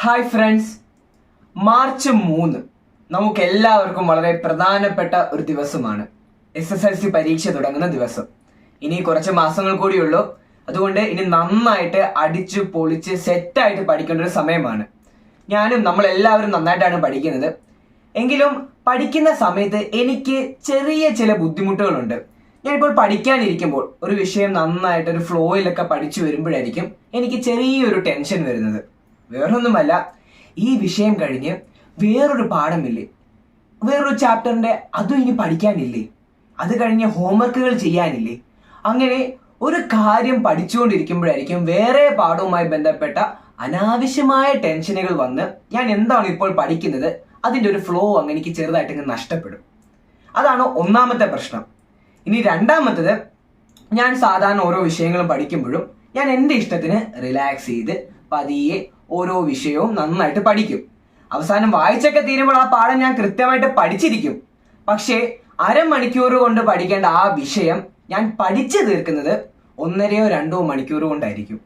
Hi friends March മൂന്ന് നമുക്ക് എല്ലാവർക്കും വളരെ പ്രധാനപ്പെട്ട ഒരു ദിവസമാണ്. എസ് എസ് എൽ സി പരീക്ഷ തുടങ്ങുന്ന ദിവസം. ഇനി കുറച്ച് മാസങ്ങൾ കൂടിയുള്ളൂ. അതുകൊണ്ട് ഇനി നന്നായിട്ട് അടിച്ച് പൊളിച്ച് സെറ്റായിട്ട് പഠിക്കേണ്ട ഒരു സമയമാണ്. ഞാനും നമ്മൾ എല്ലാവരും നന്നായിട്ടാണ് പഠിക്കുന്നത്. എങ്കിലും പഠിക്കുന്ന സമയത്ത് എനിക്ക് ചെറിയ ചില ബുദ്ധിമുട്ടുകളുണ്ട്. ഞാനിപ്പോൾ പഠിക്കാനിരിക്കുമ്പോൾ ഒരു വിഷയം നന്നായിട്ട് ഒരു ഫ്ലോയിലൊക്കെ പഠിച്ചു വരുമ്പോഴായിരിക്കും എനിക്ക് ചെറിയൊരു ടെൻഷൻ വരുന്നത്. വേറൊന്നുമല്ല ഈ വിഷയം കഴിഞ്ഞ് വേറൊരു പാഠമില്ലേ? വേറൊരു ചാപ്റ്ററിന്റെ അതും ഇനി പഠിക്കാനില്ലേ? അത് കഴിഞ്ഞ് ഹോംവർക്കുകൾ ചെയ്യാനില്ലേ? അങ്ങനെ ഒരു കാര്യം പഠിച്ചുകൊണ്ടിരിക്കുമ്പോഴായിരിക്കും വേറെ പാഠവുമായി ബന്ധപ്പെട്ട അനാവശ്യമായ ടെൻഷനുകൾ വന്ന് ഞാൻ എന്താണ് ഇപ്പോൾ പഠിക്കുന്നത്? അതിന്റെ ഒരു ഫ്ലോ അങ്ങ് എനിക്ക് ഇങ്ങനെ നഷ്ടപ്പെടും. അതാണ് ഒന്നാമത്തെ പ്രശ്നം. ഇനി രണ്ടാമത്തത് ഞാൻ സാധാരണ ഓരോ വിഷയങ്ങളും പഠിക്കുമ്പോഴും ഞാൻ എന്റെ ഇഷ്ടത്തിന് റിലാക്സ് ചെയ്ത് പതിയെ ഓരോ വിഷയവും നന്നായിട്ട് പഠിക്കും. അവസാനം വായിച്ചൊക്കെ തീരുമ്പോൾ ആ പാഠം ഞാൻ കൃത്യമായിട്ട് പഠിച്ചിരിക്കും. പക്ഷേ അരമണിക്കൂർ കൊണ്ട് പഠിക്കേണ്ട ആ വിഷയം ഞാൻ പഠിച്ചു തീർക്കുന്നത് ഒന്നരയോ രണ്ടോ മണിക്കൂർ കൊണ്ടായിരിക്കും.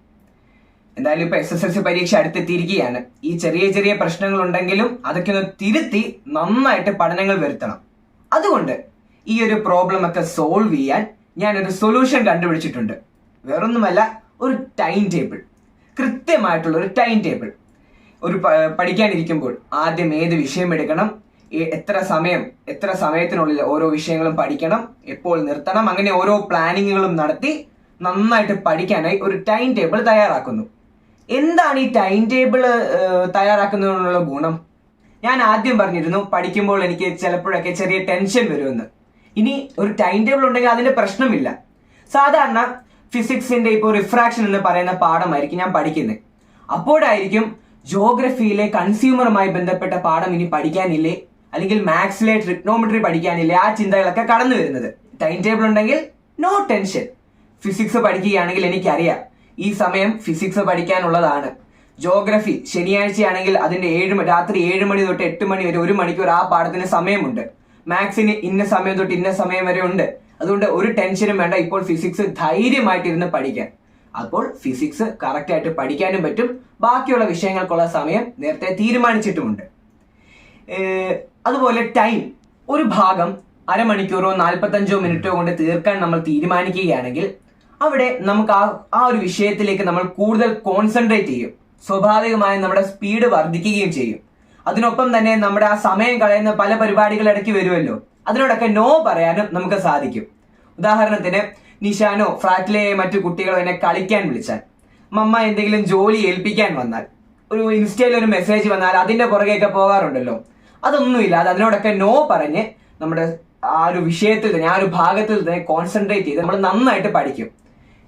എന്തായാലും ഇപ്പൊ എസ് എസ് എൽ സി പരീക്ഷ അടുത്തെത്തിയിരിക്കുകയാണ്. ഈ ചെറിയ ചെറിയ പ്രശ്നങ്ങൾ ഉണ്ടെങ്കിലും അതൊക്കെ ഒന്ന് തിരുത്തി നന്നായിട്ട് പഠനങ്ങൾ വരുത്തണം. അതുകൊണ്ട് ഈ ഒരു പ്രോബ്ലം ഒക്കെ സോൾവ് ചെയ്യാൻ ഞാനൊരു സൊല്യൂഷൻ കണ്ടുപിടിച്ചിട്ടുണ്ട്. വേറൊന്നുമല്ല ഒരു ടൈം ടേബിൾ കൃത്യമായിട്ടുള്ള ഒരു ടൈം ടേബിൾ ഒരു പഠിക്കാനിരിക്കുമ്പോൾ ആദ്യം ഏത് വിഷയം എടുക്കണം? എത്ര സമയം എത്ര സമയത്തിനുള്ളിൽ ഓരോ വിഷയങ്ങളും പഠിക്കണം? എപ്പോൾ നിർത്തണം? അങ്ങനെ ഓരോ പ്ലാനിങ്ങുകളും നടത്തി നന്നായിട്ട് പഠിക്കാനായി ഒരു ടൈം ടേബിൾ തയ്യാറാക്കുന്നു. എന്താണ് ഈ ടൈം ടേബിൾ തയ്യാറാക്കുന്നതിനുള്ള ഗുണം? ഞാൻ ആദ്യം പറഞ്ഞിരുന്നു പഠിക്കുമ്പോൾ എനിക്ക് ചിലപ്പോഴൊക്കെ ചെറിയ ടെൻഷൻ വരുമെന്ന്. ഇനി ഒരു ടൈം ടേബിൾ ഉണ്ടെങ്കിൽ അതിന്റെ പ്രശ്നമില്ല. സാധാരണ ഫിസിക്സിന്റെ ഇപ്പോൾ റിഫ്രാക്ഷൻ എന്ന് പറയുന്ന പാഠമായിരിക്കും ഞാൻ പഠിക്കുന്നത് അപ്പോഴായിരിക്കും ജോഗ്രഫിയിലെ കൺസ്യൂമറുമായി ബന്ധപ്പെട്ട പാഠം ഇനി പഠിക്കാനില്ലേ? അല്ലെങ്കിൽ മാത്സിലെ ട്രിഗ്നോമെട്രി പഠിക്കാനില്ലേ? ആ ചിന്തകളൊക്കെ കടന്നു വരുന്നത്. ടൈം ടേബിൾ ഉണ്ടെങ്കിൽ നോ ടെൻഷൻ ഫിസിക്സ് പഠിക്കുകയാണെങ്കിൽ എനിക്കറിയാം. ഈ സമയം ഫിസിക്സ് പഠിക്കാനുള്ളതാണ്. ജോഗ്രഫി ശനിയാഴ്ചയാണെങ്കിൽ അതിന്റെ ഏഴ് രാത്രി ഏഴ് മണി തൊട്ട് എട്ട് മണി വരെ ഒരു മണിക്കൂർ ആ പാഠത്തിന് സമയമുണ്ട്. മാത്സിന് ഇന്ന സമയം തൊട്ട് ഇന്ന സമയം വരെ ഉണ്ട്. അതുകൊണ്ട് ഒരു ടെൻഷനും വേണ്ട. ഇപ്പോൾ ഫിസിക്സ് ധൈര്യമായിട്ടിരുന്ന് പഠിക്കാൻ. അപ്പോൾ ഫിസിക്സ് കറക്റ്റ് ആയിട്ട് പഠിക്കാനും പറ്റും. ബാക്കിയുള്ള വിഷയങ്ങൾക്കുള്ള സമയം നേരത്തെ തീരുമാനിച്ചിട്ടുമുണ്ട്. അതുപോലെ ടൈം ഒരു ഭാഗം അരമണിക്കൂറോ നാൽപ്പത്തഞ്ചോ മിനിറ്റോ കൊണ്ട് തീർക്കാൻ നമ്മൾ തീരുമാനിക്കുകയാണെങ്കിൽ അവിടെ നമുക്ക് ആ ആ ഒരു വിഷയത്തിലേക്ക് നമ്മൾ കൂടുതൽ കോൺസെൻട്രേറ്റ് ചെയ്യും. സ്വാഭാവികമായും നമ്മുടെ സ്പീഡ് വർദ്ധിക്കുകയും ചെയ്യും. അതിനൊപ്പം തന്നെ നമ്മുടെ ആ സമയം കളയുന്ന പല പരിപാടികൾ ഇടയ്ക്ക് വരുമല്ലോ. അതിനോടൊക്കെ നോ പറയാനും നമുക്ക് സാധിക്കും. ഉദാഹരണത്തിന് നിഷാനോ ഫ്ലാറ്റിലെ മറ്റു കുട്ടികളോ എന്നെ കളിക്കാൻ വിളിച്ചാൽ മമ്മ എന്തെങ്കിലും ജോലി ഏൽപ്പിക്കാൻ വന്നാൽ ഒരു ഇൻസ്റ്റയിൽ ഒരു മെസ്സേജ് വന്നാൽ അതിന്റെ പുറകെയൊക്കെ പോകാറുണ്ടല്ലോ. അതൊന്നുമില്ല. അത് അതിനോടൊക്കെ നോ പറഞ്ഞ് നമ്മുടെ ആ ഒരു വിഷയത്തിൽ തന്നെ ആ ഒരു ഭാഗത്തിൽ തന്നെ കോൺസെൻട്രേറ്റ് ചെയ്ത് നമ്മൾ നന്നായിട്ട് പഠിക്കും.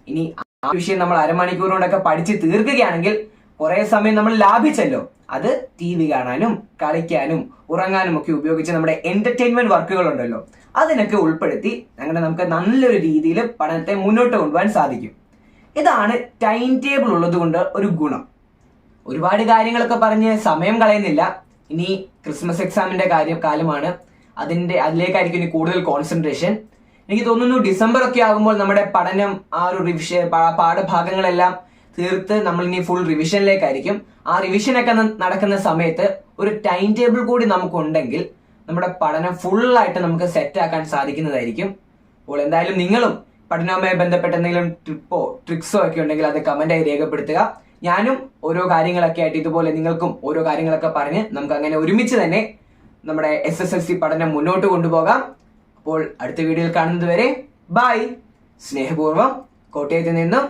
ഇനി ആ വിഷയം നമ്മൾ അരമണിക്കൂർ കൊണ്ടൊക്കെ പഠിച്ച് തീർക്കുകയാണെങ്കിൽ കുറെ സമയം നമ്മൾ ലാഭിച്ചല്ലോ. അത് ടി വി കാണാനും കളിക്കാനും ഉറങ്ങാനും ഒക്കെ ഉപയോഗിച്ച് നമ്മുടെ എന്റർടൈൻമെന്റ് വർക്കുകൾ ഉണ്ടല്ലോ അതിനൊക്കെ ഉൾപ്പെടുത്തി അങ്ങനെ നമുക്ക് നല്ലൊരു രീതിയിൽ പഠനത്തെ മുന്നോട്ട് കൊണ്ടുപോകാൻ സാധിക്കും. ഇതാണ് ടൈം ടേബിൾ ഉള്ളതുകൊണ്ട് ഒരു ഗുണം. ഒരുപാട് കാര്യങ്ങളൊക്കെ പറഞ്ഞ് സമയം കളയുന്നില്ല. ഇനി ക്രിസ്മസ് എക്സാമിന്റെ കാര്യം കാലമാണ്. അതിന്റെ അതിലേക്കായിരിക്കും ഇനി കൂടുതൽ കോൺസെൻട്രേഷൻ എനിക്ക് തോന്നുന്നു ഡിസംബർ ഒക്കെ ആകുമ്പോൾ നമ്മുടെ പഠനം ആ ഒരു റിവിഷൻ പാഠഭാഗങ്ങളെല്ലാം തീർത്ത് നമ്മൾ ഇനി ഫുൾ റിവിഷനിലേക്കായിരിക്കും ആ റിവിഷനൊക്കെ നടക്കുന്ന സമയത്ത് ഒരു ടൈം ടേബിൾ കൂടി നമുക്കുണ്ടെങ്കിൽ നമ്മുടെ പഠനം ഫുള്ളായിട്ട് നമുക്ക് സെറ്റ് ആക്കാൻ സാധിക്കുന്നതായിരിക്കും. അപ്പോൾ എന്തായാലും നിങ്ങളും പഠനവുമായി ബന്ധപ്പെട്ട എന്തെങ്കിലും ട്രിപ്പോ ട്രിക്സോ ഒക്കെ ഉണ്ടെങ്കിൽ അത് കമന്റായി രേഖപ്പെടുത്തുക. ഞാനും ഓരോ കാര്യങ്ങളൊക്കെ ആയിട്ട് ഇതുപോലെ നിങ്ങൾക്കും ഓരോ കാര്യങ്ങളൊക്കെ പറഞ്ഞ് നമുക്ക് അങ്ങനെ ഒരുമിച്ച് തന്നെ നമ്മുടെ എസ് എസ് എൽ സി പഠനം മുന്നോട്ട് കൊണ്ടുപോകാം. അപ്പോൾ അടുത്ത വീഡിയോയിൽ കാണുന്നത് വരെ ബൈ സ്നേഹപൂർവം കോട്ടയത്ത് നിന്നും